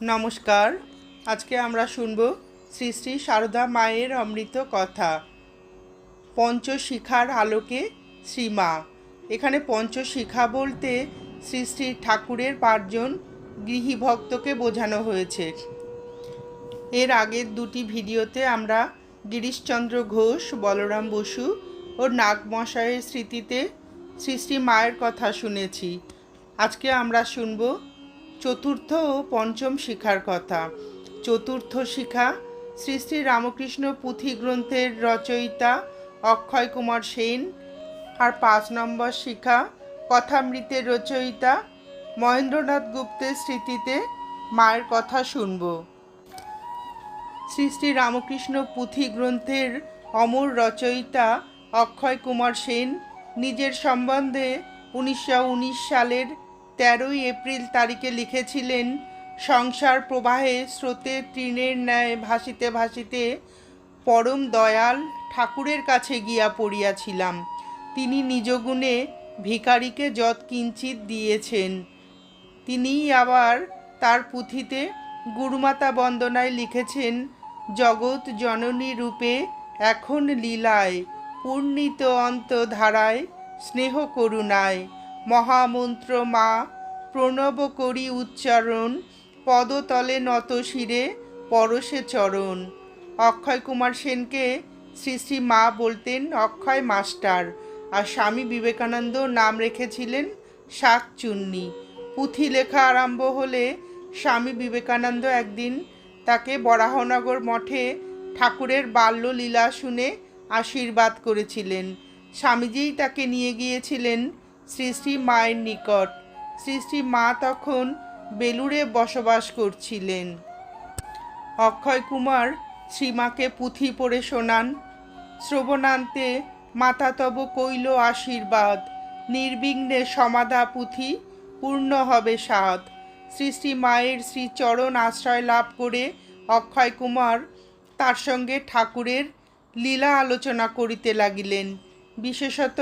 নমস্কার। আজকে আমরা শুনব শ্রী শ্রী সারদা মায়ের অমৃত কথা। পঞ্চশিখার আলোকে শ্রীমা এখানে পঞ্চশিখা বলতে শ্রী শ্রী ঠাকুরের পাঁচজন গৃহী ভক্তকে বোঝানো হয়েছে। এর আগের দুটি ভিডিওতে আমরা গিরিশচন্দ্র ঘোষ, বলরাম বসু ও নাগমশাইয়ের স্মৃতিতে শ্রী শ্রী মায়ের কথা শুনেছি। আজকে আমরা শুনব চতুর্থ ও পঞ্চম শিখার কথা। চতুর্থ শিখা শ্রী শ্রী রামকৃষ্ণ পুঁথি গ্রন্থের রচয়িতা অক্ষয় কুমার সেন। আর পাঁচ নম্বর শিখা কথামৃতের রচয়িতা মহেন্দ্রনাথ গুপ্তের স্মৃতিতে মায়ের কথা শুনব। শ্রী শ্রী রামকৃষ্ণ পুঁথি গ্রন্থের অমর রচয়িতা অক্ষয় কুমার সেন নিজের সম্বন্ধে উনিশশো উনিশ সালের তেরোই এপ্রিল তারিখে লিখেছিলেন, সংসার প্রবাহে স্রোতের তৃণের ন্যায় ভাসিতে ভাসিতে পরম দয়াল ঠাকুরের কাছে গিয়া পড়িয়াছিলাম। তিনি নিজ গুণে ভিকারিকে যৎ কিঞ্চিত দিয়েছেন। তিনিই আবার তার পুঁথিতে গুরুমাতা বন্দনায় লিখেছেন, জগৎ জননী রূপে এখন লীলায়, পূর্ণিত অন্তধারায় স্নেহ করুণায়, মহামন্ত্র মা প্রণব করি উচ্চারণ, পদতলে নত শিরে, পরশে চরণ। অক্ষয় কুমার সেনকে শ্রী শ্রী মা বলতেন অক্ষয় মাস্টার আর স্বামী বিবেকানন্দ নাম রেখেছিলেন শাক চুন্নি। পুঁথি লেখা আরম্ভ হলে স্বামী বিবেকানন্দ একদিন তাকে বরাহনগর মঠে ঠাকুরের বাল্যলীলা শুনে আশীর্বাদ করেছিলেন। স্বামীজিই তাকে নিয়ে গিয়েছিলেন শ্রী শ্রী মায়ের নিকট। শ্রী মা তখন বেলুড়ে বসবাস করছিলেন। অক্ষয় কুমার শ্রীমাকে পুঁথি পড়ে শোনান। শ্রবণান্তে মাতা তব কইল আশীর্বাদ, নির্বিঘ্নে সমাধা পুঁথি পূর্ণ হবে সাধ। শ্রী মায়ের শ্রীচরণ আশ্রয় লাভ করে অক্ষয় কুমার তার সঙ্গে ঠাকুরের লীলা আলোচনা করিতে লাগিলেন। বিশেষত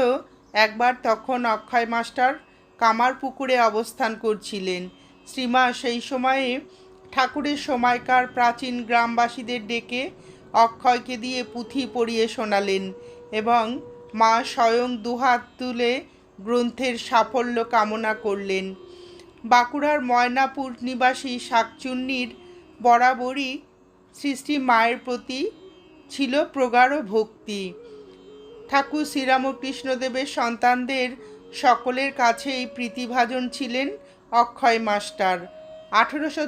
একবার তখন অক্ষয় মাস্টার কামার পুকুরে অবস্থান করছিলেন। শ্রীমা সেই সময়ে ঠাকুরের সময়কার প্রাচীন গ্রামবাসীদের ডেকে অক্ষয়কে দিয়ে পুঁথি পড়িয়ে শোনালেন এবং মা স্বয়ং দুহাত তুলে গ্রন্থের সাফল্য কামনা করলেন। বাঁকুড়ার ময়নাপুর নিবাসী শাকচুন্নির বরাবরই শ্রী মায়ের প্রতি ছিল প্রগাঢ় ভক্তি। ঠাকুর শ্রীরামকৃষ্ণদেবের সন্তানদের সকলের কাছেই প্রীতিভাজন ছিলেন অক্ষয় মাস্টার। আঠেরোশো